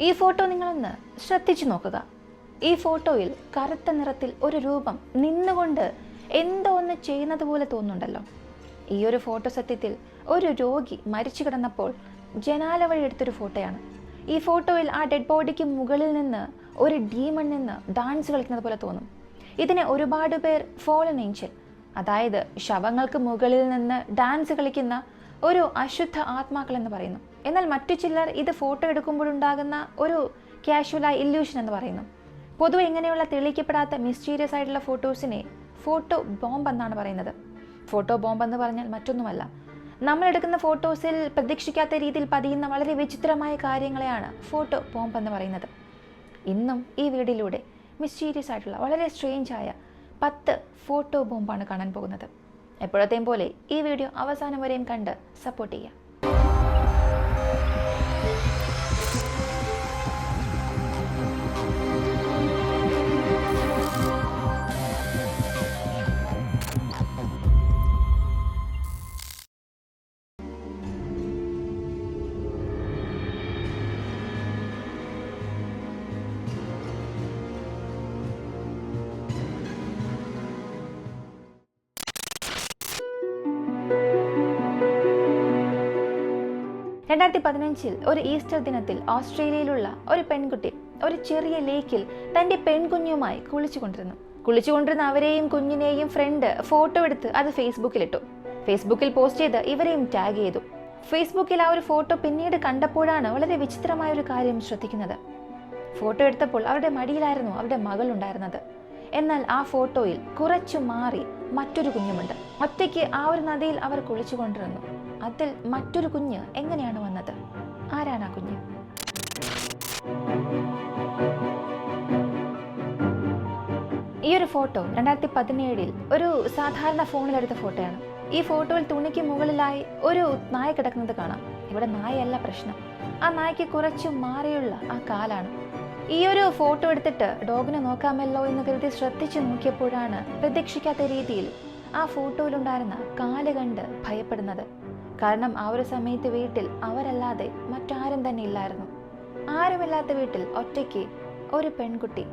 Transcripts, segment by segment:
ഈ ഫോട്ടോ നിങ്ങളൊന്ന് ശ്രദ്ധിച്ചു നോക്കുക. ഈ ഫോട്ടോയിൽ കറുത്ത നിറത്തിൽ ഒരു രൂപം നിന്നുകൊണ്ട് എന്തോ ഒന്ന് ചെയ്യുന്നത് പോലെ തോന്നുന്നുണ്ടല്ലോ. ഈ ഒരു ഫോട്ടോ സത്യത്തിൽ ഒരു രോഗി മരിച്ചു കിടന്നപ്പോൾ ജനാല വഴി എടുത്തൊരു ഫോട്ടോയാണ്. ഈ ഫോട്ടോയിൽ ആ ഡെഡ് ബോഡിക്ക് മുകളിൽ നിന്ന് ഒരു ഡീമൺ നിന്ന് ഡാൻസ് കളിക്കുന്നത് പോലെ തോന്നും. ഇതിനെ ഒരുപാട് പേർ ഫോളൻ ഏഞ്ചൽ അതായത് ശവങ്ങൾക്ക് മുകളിൽ നിന്ന് ഡാൻസ് കളിക്കുന്ന ഒരു അശുദ്ധ ആത്മാക്കൾ എന്ന് പറയുന്നു. എന്നാൽ മറ്റു ചിലർ ഇത് ഫോട്ടോ എടുക്കുമ്പോഴുണ്ടാകുന്ന ഒരു ക്യാഷ്വലായ ഇല്യൂഷൻ എന്ന് പറയുന്നു. പൊതുവെ ഇങ്ങനെയുള്ള തെളിയിക്കപ്പെടാത്ത മിസ്റ്റീരിയസ് ആയിട്ടുള്ള ഫോട്ടോസിനെ ഫോട്ടോ ബോംബ് എന്നാണ് പറയുന്നത്. ഫോട്ടോ ബോംബ് എന്ന് പറഞ്ഞാൽ മറ്റൊന്നുമല്ല. നമ്മൾ എടുക്കുന്ന ഫോട്ടോസിൽ പ്രതീക്ഷിക്കാത്ത രീതിയിൽ പതിയുന്ന വളരെ വിചിത്രമായ കാര്യങ്ങളെയാണ് ഫോട്ടോ ബോംബ് എന്ന് പറയുന്നത്. ഇന്നും ഈ വീഡിയോയിലൂടെ മിസ്റ്റീരിയസ് ആയിട്ടുള്ള വളരെ സ്ട്രേഞ്ച് ആയ പത്ത് ഫോട്ടോ ബോംബാണ് കാണാൻ പോകുന്നത്. എപ്പോഴത്തെയും പോലെ ഈ വീഡിയോ അവസാനം വരെയും കണ്ട് സപ്പോർട്ട് ചെയ്യുക. രണ്ടായിരത്തി പതിനഞ്ചിൽ ഒരു ഈസ്റ്റർ ദിനത്തിൽ ഓസ്ട്രേലിയയിലുള്ള ഒരു പെൺകുട്ടി ഒരു ചെറിയ ലേക്കിൽ തന്റെ പെൺകുഞ്ഞുമായി കുളിച്ചുകൊണ്ടിരുന്നു. കുളിച്ചുകൊണ്ടിരുന്ന അവരെയും കുഞ്ഞിനെയും ഫ്രണ്ട് ഫോട്ടോ എടുത്ത് അത് ഫേസ്ബുക്കിലിട്ടു ഫേസ്ബുക്കിൽ പോസ്റ്റ് ചെയ്ത് ഇവരെയും ടാഗ് ചെയ്തു. ഫേസ്ബുക്കിൽ ആ ഒരു ഫോട്ടോ പിന്നീട് കണ്ടപ്പോഴാണ് വളരെ വിചിത്രമായ ഒരു കാര്യം ശ്രദ്ധിക്കുന്നത്. ഫോട്ടോ എടുത്തപ്പോൾ അവരുടെ മടിയിലായിരുന്നു അവരുടെ മകൾ ഉണ്ടായിരുന്നത് എന്നാൽ ആ ഫോട്ടോയിൽ കുറച്ചു മാറി മറ്റൊരു കുഞ്ഞുമുണ്ട്. ഒറ്റയ്ക്ക് ആ ഒരു നദിയിൽ അവർ കുളിച്ചുകൊണ്ടിരുന്നു. അതിൽ മറ്റൊരു കുഞ്ഞ് എങ്ങനെയാണ് വന്നത്? ആരാണ് ആ കുഞ്ഞ്? ഈ ഒരു ഫോട്ടോ രണ്ടായിരത്തി പതിനേഴിൽ ഒരു സാധാരണ ഫോണിലെടുത്ത ഫോട്ടോയാണ്. ഈ ഫോട്ടോയിൽ തുണിക്ക് മുകളിലായി ഒരു നായ കിടക്കുന്നത് കാണാം. ഇവിടെ നായയല്ല പ്രശ്നം. ആ നായ്ക്ക് കുറച്ച് മാറിയുള്ള ആ കാലാണ്. ഈ ഒരു ഫോട്ടോ എടുത്തിട്ട് ഡോഗിനെ നോക്കാമല്ലോ എന്ന് കരുതി ശ്രദ്ധിച്ചു നോക്കിയപ്പോഴാണ് പ്രതീക്ഷിക്കാത്ത രീതിയിൽ ആ ഫോട്ടോയിലുണ്ടായിരുന്ന കാൽ കണ്ട് ഭയപ്പെടുന്നത്. കാരണം ആ ഒരു സമയത്ത് വീട്ടിൽ അവരല്ലാതെ മറ്റാരും തന്നെ ഇല്ലായിരുന്നു. ആരുമില്ലാത്ത വീട്ടിൽ ഒറ്റയ്ക്ക് ഒരു പെൺകുട്ടി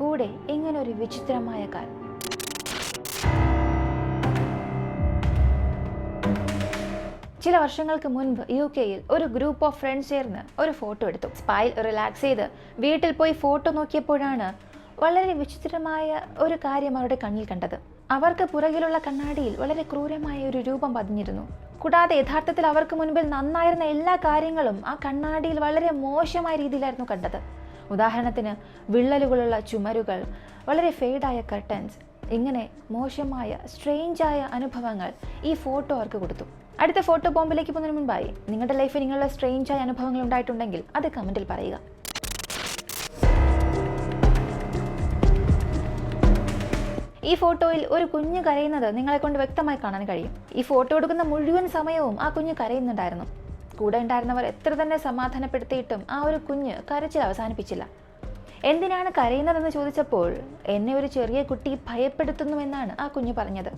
കൂടെ ഇങ്ങനെ ഒരു വിചിത്രമായ കാൽ ചില വർഷങ്ങൾക്ക് മുൻപ് യു കെയിൽ ഒരു ഗ്രൂപ്പ് ഓഫ് ഫ്രണ്ട്സ് ചേർന്ന് ഒരു ഫോട്ടോ എടുത്തു. സ്പൈൽ റിലാക്സ് ചെയ്ത് വീട്ടിൽ പോയി ഫോട്ടോ നോക്കിയപ്പോഴാണ് വളരെ വിചിത്രമായ ഒരു കാര്യം അവരുടെ കണ്ണിൽ കണ്ടത്. അവർക്ക് പുറകിലുള്ള കണ്ണാടിയിൽ വളരെ ക്രൂരമായ ഒരു രൂപം പതിഞ്ഞിരുന്നു. കൂടാതെ യഥാർത്ഥത്തിൽ അവർക്ക് മുൻപിൽ നന്നായിരുന്ന എല്ലാ കാര്യങ്ങളും ആ കണ്ണാടിയിൽ വളരെ മോശമായ രീതിയിലായിരുന്നു കണ്ടത്. ഉദാഹരണത്തിന് വിള്ളലുകളുള്ള ചുമരുകൾ വളരെ ഫെയ്ഡായ കർട്ടൻസ് ഇങ്ങനെ മോശമായ സ്ട്രെയിഞ്ചായ അനുഭവങ്ങൾ ഈ ഫോട്ടോ അവർക്ക് കൊടുത്തു. അടുത്ത ഫോട്ടോ ബോംബിലേക്ക് പോകുന്നതിന് മുൻപായി നിങ്ങളുടെ ലൈഫിൽ നിങ്ങളുടെ സ്ട്രെയിഞ്ചായ അനുഭവങ്ങൾ ഉണ്ടായിട്ടുണ്ടെങ്കിൽ അത് കമന്റിൽ പറയുക. ഈ ഫോട്ടോയിൽ ഒരു കുഞ്ഞ് കരയുന്നത് നിങ്ങളെ കൊണ്ട് വ്യക്തമായി കാണാൻ കഴിയും. ഈ ഫോട്ടോ എടുക്കുന്ന മുഴുവൻ സമയവും ആ കുഞ്ഞ് കരയുന്നുണ്ടായിരുന്നു. കൂടെ ഉണ്ടായിരുന്നവർ എത്ര തന്നെ സമാധാനപ്പെടുത്തിയിട്ടും ആ ഒരു കുഞ്ഞ് കരച്ചിൽ അവസാനിപ്പിച്ചില്ല. എന്തിനാണ് കരയുന്നതെന്ന് ചോദിച്ചപ്പോൾ എന്നെ ഒരു ചെറിയ കുട്ടി ഭയപ്പെടുത്തുന്നുവെന്നാണ് ആ കുഞ്ഞ് പറഞ്ഞത്.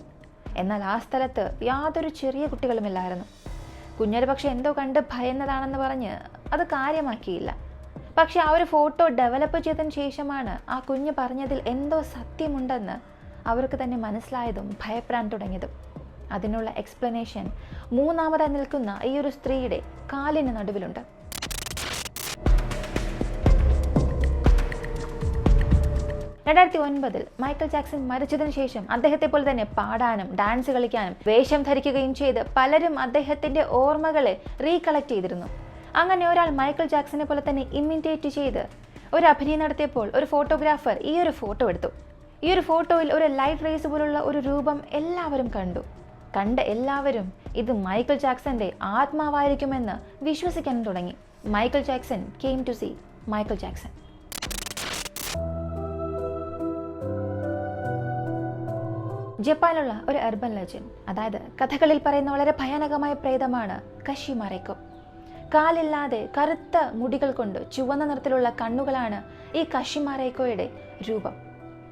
എന്നാൽ ആ സ്ഥലത്ത് യാതൊരു ചെറിയ കുട്ടികളുമില്ലായിരുന്നു. കുഞ്ഞൊരു പക്ഷെ എന്തോ കണ്ട് ഭയന്നതാണെന്ന് പറഞ്ഞ് അത് കാര്യമാക്കിയില്ല. പക്ഷെ ആ ഒരു ഫോട്ടോ ഡെവലപ്പ് ചെയ്തതിന് ശേഷമാണ് ആ കുഞ്ഞ് പറഞ്ഞതിൽ എന്തോ സത്യമുണ്ടെന്ന് അവർക്ക് തന്നെ മനസ്സിലായതും ഭയപ്പെടാൻ തുടങ്ങിയതും. അതിനുള്ള എക്സ്പ്ലനേഷൻ മൂന്നാമതായി നിൽക്കുന്ന ഈ ഒരു സ്ത്രീയുടെ കാലിന് നടുവിലുണ്ട്. രണ്ടായിരത്തി ഒൻപതിൽ മൈക്കൽ ജാക്സൺ മരിച്ചതിന് ശേഷം അദ്ദേഹത്തെ പോലെ തന്നെ പാടാനും ഡാൻസ് കളിക്കാനും വേഷം ധരിക്കുകയും ചെയ്ത് പലരും അദ്ദേഹത്തിന്റെ ഓർമ്മകളെ റീകളക്ട് ചെയ്തിരുന്നു. അങ്ങനെ ഒരാൾ മൈക്കിൾ ജാക്സനെ പോലെ തന്നെ ഇമിറ്റേറ്റ് ചെയ്ത് ഒരു അഭിനയം നടത്തിയപ്പോൾ ഒരു ഫോട്ടോഗ്രാഫർ ഈ ഒരു ഫോട്ടോ എടുത്തു. ഈ ഒരു ഫോട്ടോയിൽ ഒരു ലൈറ്റ് റേസ് പോലുള്ള ഒരു രൂപം എല്ലാവരും കണ്ടു. കണ്ട എല്ലാവരും ഇത് മൈക്കിൾ ജാക്സന്റെ ആത്മാവായിരിക്കുമെന്ന് വിശ്വസിക്കാൻ തുടങ്ങി. Michael Jackson came to see Michael Jackson. ജപ്പാനിലുള്ള ഒരു അർബൻ ലെജൻഡ് അതായത് കഥകളിൽ പറയുന്ന വളരെ ഭയാനകമായ പ്രേതമാണ് കഷിമാരേക്കോ കാലില്ലാതെ കറുത്ത മുടികൾ കൊണ്ട് ചുവന്ന നിറത്തിലുള്ള കണ്ണുകളാണ് ഈ കശിമാരേക്കോയുടെ രൂപം.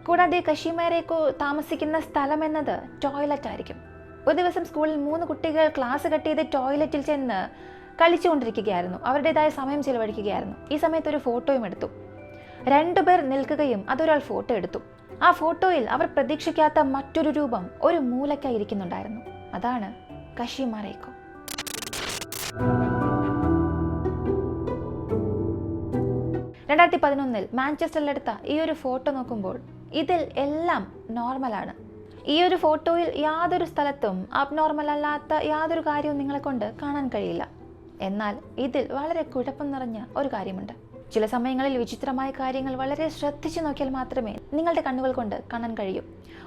കൂടാതെ കഷിമാരേക്കോ താമസിക്കുന്ന സ്ഥലം എന്നത് ടോയ്ലറ്റ് ആയിരിക്കും ഒരു ദിവസം സ്കൂളിൽ മൂന്ന് കുട്ടികൾ ക്ലാസ് കട്ട് ചെയ്ത് ടോയ്ലറ്റിൽ ചെന്ന് കളിച്ചുകൊണ്ടിരിക്കുകയായിരുന്നു. അവരുടേതായ സമയം ചിലവഴിക്കുകയായിരുന്നു. ഈ സമയത്ത് ഒരു ഫോട്ടോയും എടുത്തു. രണ്ടുപേർ നിൽക്കുകയും അതൊരാൾ ഫോട്ടോ എടുത്തു. ആ ഫോട്ടോയിൽ അവർ പ്രതീക്ഷിക്കാത്ത മറ്റൊരു രൂപം ഒരു മൂലക്കായി ഇരിക്കുന്നുണ്ടായിരുന്നു. അതാണ് കശിമാരേക്കോ രണ്ടായിരത്തി പതിനൊന്നിൽ മാഞ്ചസ്റ്ററിലെടുത്ത ഈ ഒരു ഫോട്ടോ നോക്കുമ്പോൾ ഇതിൽ എല്ലാം നോർമലാണ് ഈ ഒരു ഫോട്ടോയിൽ യാതൊരു സ്ഥലത്തും അബ്നോർമൽ അല്ലാത്ത യാതൊരു കാര്യവും നിങ്ങളെ കൊണ്ട് കാണാൻ കഴിയില്ല. എന്നാൽ ഇതിൽ വളരെ കുഴപ്പം നിറഞ്ഞ ഒരു കാര്യമുണ്ട്. ചില സമയങ്ങളിൽ വിചിത്രമായ കാര്യങ്ങൾ വളരെ ശ്രദ്ധിച്ചു നോക്കിയാൽ മാത്രമേ നിങ്ങളുടെ കണ്ണുകൾ കൊണ്ട് കാണാൻ കഴിയൂ.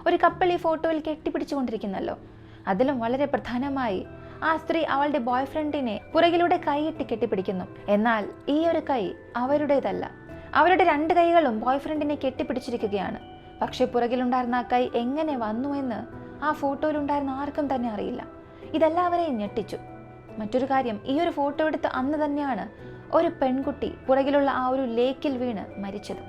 ഒരു കപ്പിൾ ഈ ഫോട്ടോയിൽ കെട്ടിപ്പിടിച്ചുകൊണ്ടിരിക്കുന്നല്ലോ. അതിലും വളരെ പ്രധാനമായി ആ സ്ത്രീ അവളുടെ ബോയ് ഫ്രണ്ടിനെ പുറകിലൂടെ കൈയിട്ട് കെട്ടിപ്പിടിക്കുന്നു. എന്നാൽ ഈ ഒരു കൈ അവരുടേതല്ല. അവരുടെ രണ്ട് കൈകളും ബോയ് ഫ്രണ്ടിനെ കെട്ടിപ്പിടിച്ചിരിക്കുകയാണ്. പക്ഷേ പുറകിലുണ്ടായിരുന്ന ആ കൈ എങ്ങനെ വന്നു എന്ന് ആ ഫോട്ടോയിലുണ്ടായിരുന്ന ആർക്കും തന്നെ അറിയില്ല. ഇതെല്ലാവരെയും ഞെട്ടിച്ചു. മറ്റൊരു കാര്യം ഈ ഒരു ഫോട്ടോ എടുത്ത് അന്ന് തന്നെയാണ് ഒരു പെൺകുട്ടി പുറകിലുള്ള ആ ഒരു ലേക്കിൽ വീണ് മരിച്ചത്.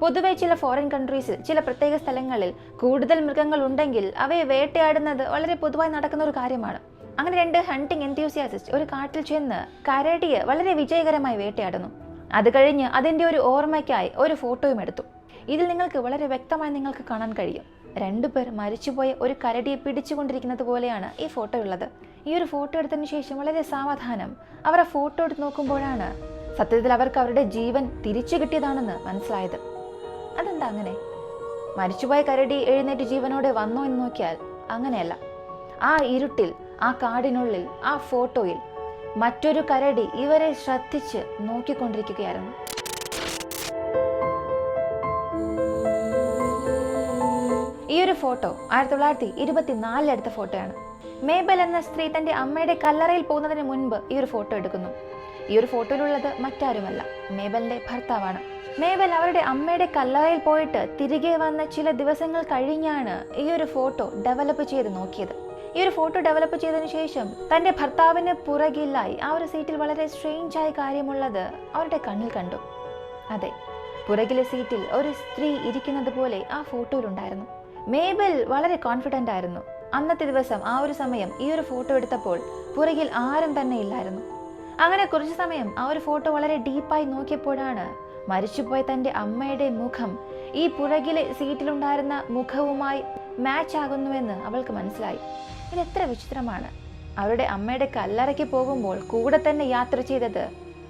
പൊതുവെ ചില ഫോറിൻ കൺട്രീസിൽ ചില പ്രത്യേക സ്ഥലങ്ങളിൽ കൂടുതൽ മൃഗങ്ങൾ ഉണ്ടെങ്കിൽ അവയെ വേട്ടയാടുന്നത് വളരെ പൊതുവായി നടക്കുന്ന ഒരു കാര്യമാണ്. അങ്ങനെ രണ്ട് ഹണ്ടിങ് എന്തൂസിയാസിസ്റ്റ് ഒരു കാട്ടിൽ ചെന്ന് കരടിയെ വളരെ വിജയകരമായി വേട്ടയാടുന്നു. അത് കഴിഞ്ഞ് അതിന്റെ ഒരു ഓർമ്മയ്ക്കായി ഒരു ഫോട്ടോയും എടുത്തു. ഇതിൽ നിങ്ങൾക്ക് വളരെ വ്യക്തമായി നിങ്ങൾക്ക് കാണാൻ കഴിയും. രണ്ടുപേർ മരിച്ചുപോയ ഒരു കരടിയെ പിടിച്ചുകൊണ്ടിരിക്കുന്നത് പോലെയാണ് ഈ ഫോട്ടോ ഉള്ളത്. ഈ ഒരു ഫോട്ടോ എടുത്തതിന് ശേഷം വളരെ സാവധാനം അവർ ആ ഫോട്ടോ എടുത്ത് നോക്കുമ്പോഴാണ് സത്യത്തിൽ അവർക്ക് അവരുടെ ജീവൻ തിരിച്ചു കിട്ടിയതാണെന്ന് മനസ്സിലായത്. അതെന്താ അങ്ങനെ? മരിച്ചുപോയ കരടി എഴുന്നേറ്റ് ജീവനോടെ വന്നോ എന്ന് നോക്കിയാൽ അങ്ങനെയല്ല. ആ ഇരുട്ടിൽ ആ കാടിനുള്ളിൽ ആ ഫോട്ടോയിൽ മറ്റൊരു കരടി ഇവരെ ശ്രദ്ധിച്ച് നോക്കിക്കൊണ്ടിരിക്കുകയായിരുന്നു. ഈ ഒരു ഫോട്ടോ ആയിരത്തി തൊള്ളായിരത്തി ഇരുപത്തിനാലിൽ എടുത്ത ഫോട്ടോയാണ്. മേബൽ എന്ന സ്ത്രീ തന്റെ അമ്മയുടെ കല്ലറയിൽ പോകുന്നതിന് മുൻപ് ഈ ഒരു ഫോട്ടോ എടുക്കുന്നു. ഈ ഒരു ഫോട്ടോയിലുള്ളത് മറ്റാരുമല്ല മേബലിന്റെ ഭർത്താവാണ്. മേബൽ അവരുടെ അമ്മയുടെ കല്ലറയിൽ പോയിട്ട് തിരികെ വന്ന ചില ദിവസങ്ങൾ കഴിഞ്ഞാണ് ഈ ഒരു ഫോട്ടോ ഡെവലപ്പ് ചെയ്ത് നോക്കിയത്. ഈ ഒരു ഫോട്ടോ ഡെവലപ്പ് ചെയ്തതിനു ശേഷം തന്റെ ഭർത്താവിന് പുറകിലായി ആ ഒരു സീറ്റിൽ വളരെ സ്ട്രെയിഞ്ച് ആയ കാര്യമുള്ളത് അവരുടെ കണ്ണിൽ കണ്ടു. അതെ പുറകിലെ സീറ്റിൽ ഒരു സ്ത്രീ ഇരിക്കുന്നത് പോലെ ആ ഫോട്ടോയിലുണ്ടായിരുന്നു മേബൽ വളരെ കോൺഫിഡന്റ് ആയിരുന്നു. അന്നത്തെ ദിവസം ആ ഒരു സമയം ഈ ഒരു ഫോട്ടോ എടുത്തപ്പോൾ പുറകിൽ ആരും തന്നെ ഇല്ലായിരുന്നു. അങ്ങനെ കുറച്ച് സമയം ആ ഒരു ഫോട്ടോ വളരെ ഡീപ്പായി നോക്കിയപ്പോഴാണ് മരിച്ചുപോയ തന്റെ അമ്മയുടെ മുഖം ഈ പുറകിലെ സീറ്റിലുണ്ടായിരുന്ന മുഖവുമായി മാച്ച് ആകുന്നുവെന്ന് അവൾക്ക് മനസ്സിലായി. ഇത് എത്ര വിചിത്രമാണ്. അവരുടെ അമ്മയുടെ കല്ലറയ്ക്ക് പോകുമ്പോൾ കൂടെ തന്നെ യാത്ര ചെയ്തത്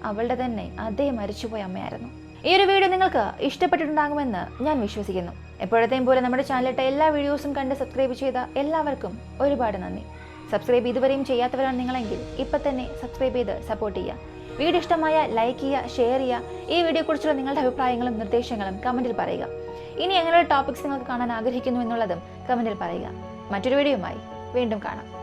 അവളുടെ തന്നെ അതേ മരിച്ചുപോയ അമ്മയായിരുന്നു. ഈ ഒരു വീഡിയോ നിങ്ങൾക്ക് ഇഷ്ടപ്പെട്ടിട്ടുണ്ടാകുമെന്ന് ഞാൻ വിശ്വസിക്കുന്നു. എപ്പോഴത്തെയും പോലെ നമ്മുടെ ചാനലിട്ട എല്ലാ വീഡിയോസും കണ്ട് സബ്സ്ക്രൈബ് ചെയ്ത എല്ലാവർക്കും ഒരുപാട് നന്ദി. സബ്സ്ക്രൈബ് ഇതുവരെയും ചെയ്യാത്തവരാണ് നിങ്ങളെങ്കിൽ ഇപ്പം തന്നെ സബ്സ്ക്രൈബ് ചെയ്ത് സപ്പോർട്ട് ചെയ്യുക. വീഡിയോ ഇഷ്ടമായ ലൈക്ക് ചെയ്യുക ഷെയർ ചെയ്യുക. ഈ വീഡിയോയെക്കുറിച്ചുള്ള നിങ്ങളുടെ അഭിപ്രായങ്ങളും നിർദ്ദേശങ്ങളും കമന്റിൽ പറയുക. ഇനി എങ്ങനെയുള്ള ടോപ്പിക്സ് നിങ്ങൾക്ക് കാണാൻ ആഗ്രഹിക്കുന്നു എന്നുള്ളതും കമന്റിൽ പറയുക. മറ്റൊരു വീഡിയോയുമായി വീണ്ടും കാണാം